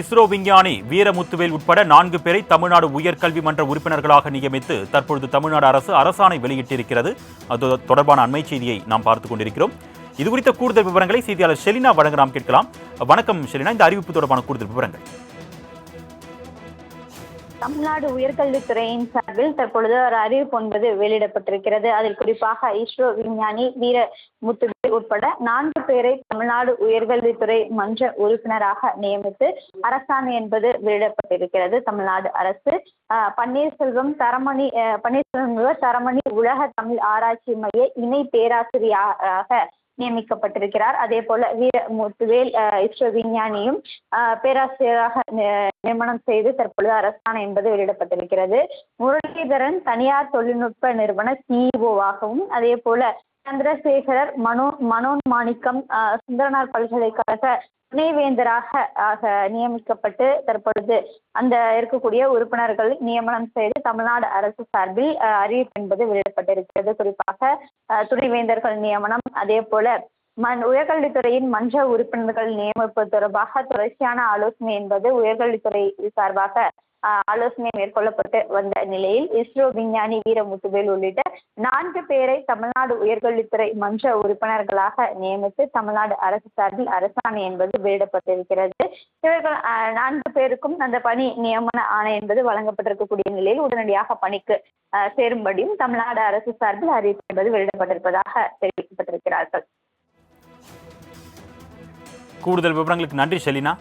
இஸ்ரோ விஞ்ஞானி வீரமுத்துவேல் உட்பட நான்கு பேரை தமிழ்நாடு உயர்கல்வி மன்ற உறுப்பினர்களாக நியமித்து தற்பொழுது தமிழ்நாடு அரசு அரசாணை வெளியிட்டிருக்கிறது. அது தொடர்பான அண்மை செய்தியை நாம் பார்த்துக் கொண்டிருக்கிறோம். இது குறித்த கூடுதல் விவரங்களை செய்தியாளர் ஷெலினா வழங்க நாம் கேட்கலாம். வணக்கம் ஷெலினா. இந்த அறிவிப்பு தொடர்பான கூடுதல் விவரங்கள். தமிழ்நாடு உயர்கல்வித்துறையின் சார்பில் தற்பொழுது ஒரு அறிவிப்பு என்பது வெளியிடப்பட்டிருக்கிறது. அதில் குறிப்பாக இஸ்ரோ விஞ்ஞானி வீர முத்துவேல் உட்பட நான்கு பேரை தமிழ்நாடு உயர்கல்வித்துறை மன்ற உறுப்பினராக நியமித்து அரசாணை என்பது வெளியிடப்பட்டிருக்கிறது. தமிழ்நாடு அரசு பன்னீர்செல்வம் தரமணி பன்னீர்செல்வம் தரமணி உலக தமிழ் ஆராய்ச்சி மைய இணை பேராசிரியராக நியமிக்கப்பட்டிருக்கிறார். அதே போல வீர முத்துவேல் ஆஹ் இஸ்ரோ விஞ்ஞானியும் ஆஹ் பேராசிரியராக நி- நியமனம் செய்து தற்பொழுது அரசாணை என்பது வெளியிடப்பட்டிருக்கிறது. முரளிதரன் தனியார் தொழில்நுட்ப நிறுவன சிஇஓவாகவும் அதே போல சந்திரசேகரர் மனோ மனோன் மாணிக்கம் சுந்தரனார் பல்கலைக்கழக துணைவேந்தராக ஆக நியமிக்கப்பட்டு தற்பொழுது அந்த இருக்கக்கூடிய உறுப்பினர்கள் நியமனம் செய்து தமிழ்நாடு அரசு சார்பில் அறிவிப்பு என்பது வெளியிடப்பட்டிருக்கிறது. குறிப்பாக துணைவேந்தர்கள் நியமனம் அதே போல மண் உயர்கல்வித்துறையின் மன்ற உறுப்பினர்கள் நியமிப்பு தொடர்பாக தொடர்ச்சியான ஆலோசனை என்பது உயர்கல்வித்துறை சார்பாக ஆலோசனை மேற்கொள்ளப்பட்டு வந்த நிலையில் இஸ்ரோ விஞ்ஞானி வீரமுத்துவேல் உள்ளிட்ட நான்கு பேரை தமிழ்நாடு உயர்கல்வித்துறை மன்ற உறுப்பினர்களாக நியமித்து தமிழ்நாடு அரசு சார்பில் அரசாணை என்பது வெளியிடப்பட்டிருக்கிறது. இவர்கள் நான்கு பேருக்கும் அந்த பணி நியமன ஆணை என்பது வழங்கப்பட்டிருக்கக்கூடிய நிலையில் உடனடியாக பணிக்கு சேரும்படியும் தமிழ்நாடு அரசு சார்பில் அறிவிப்பு என்பது வெளியிடப்பட்டிருப்பதாக தெரிவிக்கப்பட்டிருக்கிறார்கள். கூடுதல் விவரங்களுக்கு நன்றி ஷெலினா.